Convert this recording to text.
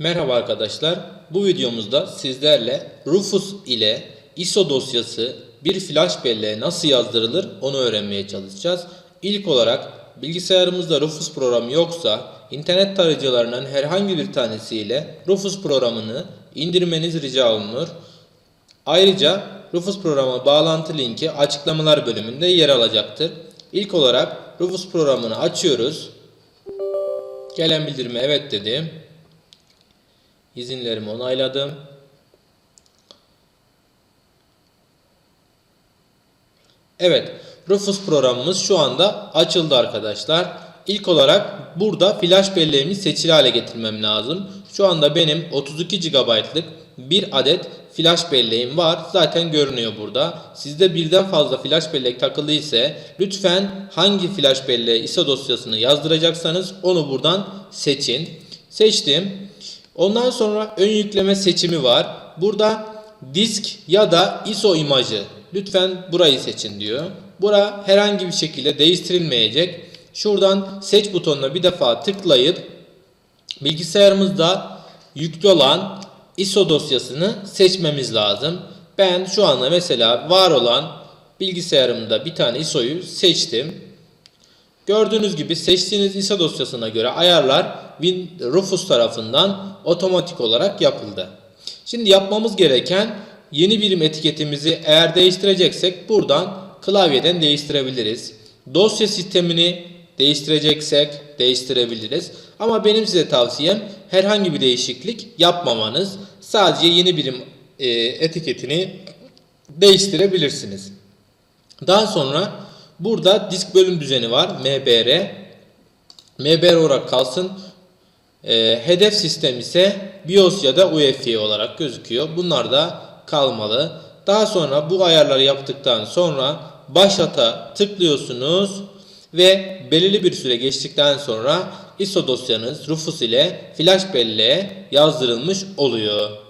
Merhaba arkadaşlar. Bu videomuzda sizlerle Rufus ile ISO dosyası bir flash belleğe nasıl yazdırılır onu öğrenmeye çalışacağız. İlk olarak bilgisayarımızda Rufus programı yoksa internet tarayıcılarından herhangi bir tanesiyle Rufus programını indirmeniz rica olunur. Ayrıca Rufus programa bağlantı linki açıklamalar bölümünde yer alacaktır. İlk olarak Rufus programını açıyoruz. Gelen bildirime evet dedim. İzinlerimi onayladım. Evet, Rufus programımız şu anda açıldı arkadaşlar. İlk olarak burada flash belleğimi seçili hale getirmem lazım. Şu anda benim 32 GB'lık bir adet flash belleğim var. Zaten görünüyor burada. Sizde birden fazla flash bellek takılı ise lütfen hangi flash belleğe ISO dosyasını yazdıracaksanız onu buradan seçin. Seçtim. Ondan sonra ön yükleme seçimi var. Burada disk ya da ISO imajı. Lütfen burayı seçin diyor. Bura herhangi bir şekilde değiştirilmeyecek. Şuradan seç butonuna bir defa tıklayıp bilgisayarımızda yüklü olan ISO dosyasını seçmemiz lazım. Ben şu anda mesela var olan bilgisayarımda bir tane ISO'yu seçtim. Gördüğünüz gibi seçtiğiniz ISO dosyasına göre ayarlar Rufus tarafından otomatik olarak yapıldı. Şimdi yapmamız gereken yeni birim etiketimizi eğer değiştireceksek buradan klavyeden değiştirebiliriz. Dosya sistemini değiştireceksek değiştirebiliriz. Ama benim size tavsiyem herhangi bir değişiklik yapmamanız. Sadece yeni birim e, etiketini değiştirebilirsiniz. Daha sonra burada disk bölüm düzeni var. MBR. MBR olarak kalsın. E, hedef sistem ise BIOS ya da UEFI olarak gözüküyor. Bunlar da kalmalı. Daha sonra bu ayarları yaptıktan sonra başlata tıklıyorsunuz ve belirli bir süre geçtikten sonra ISO dosyanız Rufus ile flash belleğe yazdırılmış oluyor.